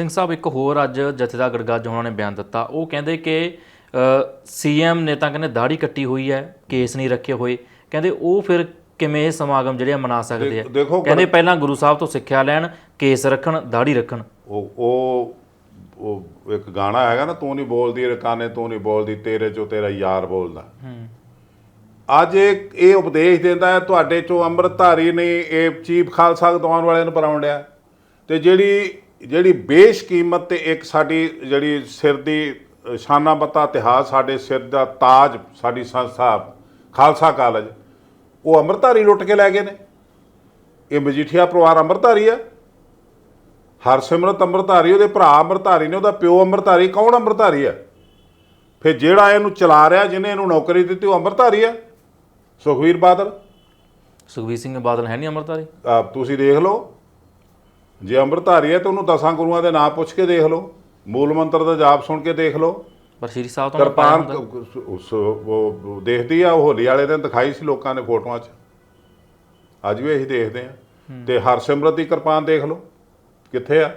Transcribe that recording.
ਸਿੰਘ ਸਾਹਿਬ ਇੱਕ ਹੋਰ ਅੱਜ ਜਥੇਦਾਰ ਗੜਗਾਜ ਹੋਣਾ ਨੇ ਬਿਆਨ ਦਿੱਤਾ। ਉਹ ਕਹਿੰਦੇ ਕਿ ਸੀਐਮ ਨੇ ਤਾਂ ਕਹਿੰਦੇ ਦਾੜੀ ਕੱਟੀ ਹੋਈ ਹੈ ਕੇਸ ਨਹੀਂ ਰੱਖੇ ਹੋਏ। ਕਹਿੰਦੇ ਉਹ ਫਿਰ ਕਿਵੇਂ ਇਹ ਸਮਾਗਮ ਜਿਹੜੇ ਮਨਾ ਸਕਦੇ ਆ? ਕਹਿੰਦੇ ਪਹਿਲਾਂ ਗੁਰੂ ਸਾਹਿਬ ਤੋਂ ਸਿੱਖਿਆ ਲੈਣ ਕੇਸ ਰੱਖਣ ਦਾੜੀ ਰੱਖਣ। ਉਹ ਉਹ ਉਹ ਇੱਕ ਗਾਣਾ ਹੈਗਾ ਨਾ ਤੂੰ ਨਹੀਂ ਬੋਲਦੀ ਰਕਾਨੇ ਤੂੰ ਨਹੀਂ ਬੋਲਦੀ ਤੇਰੇ ਚੋਂ ਤੇਰਾ ਯਾਰ ਬੋਲਦਾ। ਅੱਜ ਇਹ ਇਹ ਉਪਦੇਸ਼ ਦਿੰਦਾ ਹੈ ਤੁਹਾਡੇ ਚੋਂ ਅੰਮ੍ਰਿਤਧਾਰੀ ਨੇ ਇਹ ਚੀਫ ਖਾਲਸਾ ਦਵਾਉਣ ਵਾਲਿਆਂ ਨੂੰ ਪਰਾਉਣ ਡਿਆ ਤੇ ਜਿਹੜੀ ਜਿਹੜੀ ਬੇਸ਼ਕੀਮਤ ਤੇ ਇੱਕ ਸਾਡੀ ਜਿਹੜੀ ਸਿਰ ਦੀ ਸ਼ਾਨਾ ਬੱਤਾ ਇਤਿਹਾਸ ਸਾਡੇ ਸਿਰ ਦਾ ਤਾਜ ਸਾਡੀ ਸੰਸਥਾ ਖਾਲਸਾ ਕਾਲਜ ਉਹ ਅੰਮ੍ਰਿਤਧਾਰੀ ਲੁੱਟ ਕੇ ਲੈ ਗਏ ਨੇ। ਇਹ ਮਜੀਠੀਆ ਪਰਿਵਾਰ ਅੰਮ੍ਰਿਤਧਾਰੀ ਆ। ਹਰਸਿਮਰਤ ਅੰਮ੍ਰਿਤਧਾਰੀ ਉਹਦੇ ਭਰਾ ਅੰਮ੍ਰਿਤਧਾਰੀ ਨੇ ਉਹਦਾ ਪਿਓ ਅੰਮ੍ਰਿਤਧਾਰੀ ਕੌਣ ਅੰਮ੍ਰਿਤਧਾਰੀ ਆ? ਫਿਰ ਜਿਹੜਾ ਇਹਨੂੰ ਚਲਾ ਰਿਹਾ ਜਿਹਨੇ ਇਹਨੂੰ ਨੌਕਰੀ ਦਿੱਤੀ ਉਹ ਅੰਮ੍ਰਿਤਧਾਰੀ ਆ। ਸੁਖਵੀਰ ਬਾਦਲ। ਸੁਖਬੀਰ ਸਿੰਘ ਬਾਦਲ ਹੈ ਨਹੀਂ ਅਮਰਤਾਰੀ ਆ ਤੁਸੀਂ ਦੇਖ ਲਓ। ਜੇ ਅੰਮ੍ਰਿਤਧਾਰੀ ਹੈ ਤਾਂ ਉਹਨੂੰ ਦਸਾਂ ਗੁਰੂਆਂ ਦੇ ਨਾਮ ਪੁੱਛ ਕੇ ਦੇਖ ਲਓ। ਮੂਲ ਮੰਤਰ ਦਾ ਜਾਪ ਸੁਣ ਕੇ ਦੇਖ ਲਓ। ਪਰ ਸ਼੍ਰੀ ਸਾਹਿਬ ਤੋਂ ਕਿਰਪਾਨ। ਉਸ ਉਹ ਦੇਖਦੀ ਆ ਉਹ ਹੋਲੀ ਵਾਲੇ ਦਿਨ ਦਿਖਾਈ ਸੀ ਲੋਕਾਂ ਨੇ ਫੋਟੋਆਂ 'ਚ। ਅੱਜ ਵੀ ਅਸੀਂ ਦੇਖਦੇ ਆ। ਤੇ ਹਰਸਿਮਰਤ ਦੀ ਕਿਰਪਾਨ ਦੇਖ ਲਓ। ਕਿੱਥੇ ਆ?